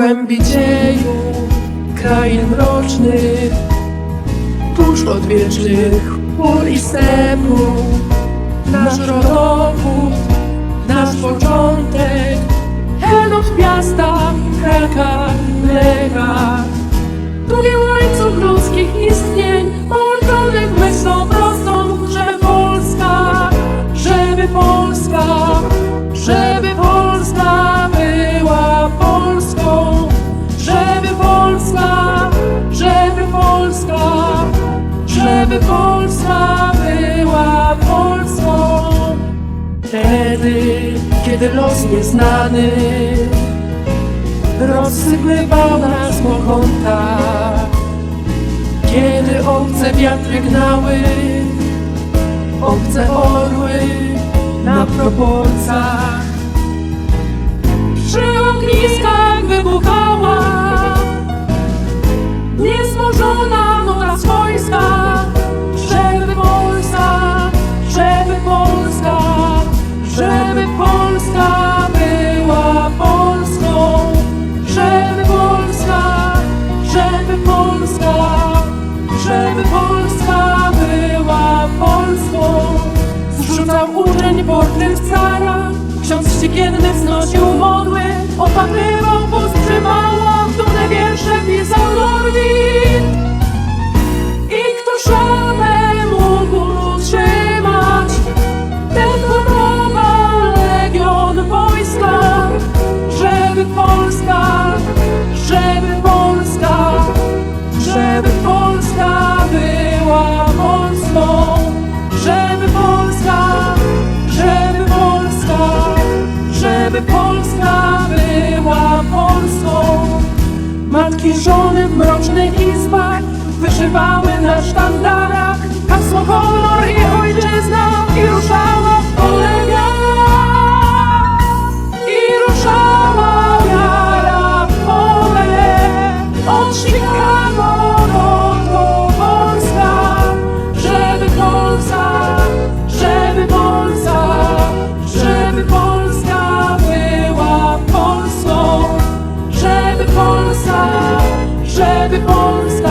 głębi dzieju krain mrocznych, tuż odwiecznych pól i stepu. Nasz rodowód, nasz początek, Henot miasta, Kraka, Lega. Długie łańcuch ludzkich istnień, połączonych myślą prostą. Żeby Polska była Polską. Wtedy, kiedy los nieznany rozsypywał nas po kiedy obce wiatry gnały, obce orły na proporcach. Polska, żeby Polska była Polską. Zrzucał uczeń portret cara, ksiądz wściekienny wznosił modły, opatrywał, postrzymała, Polska była mocną, żeby Polska, żeby Polska, żeby Polska była Polską. Matki żony w mrocznych izbach wyszywały na sztandarach hasło kolor défense.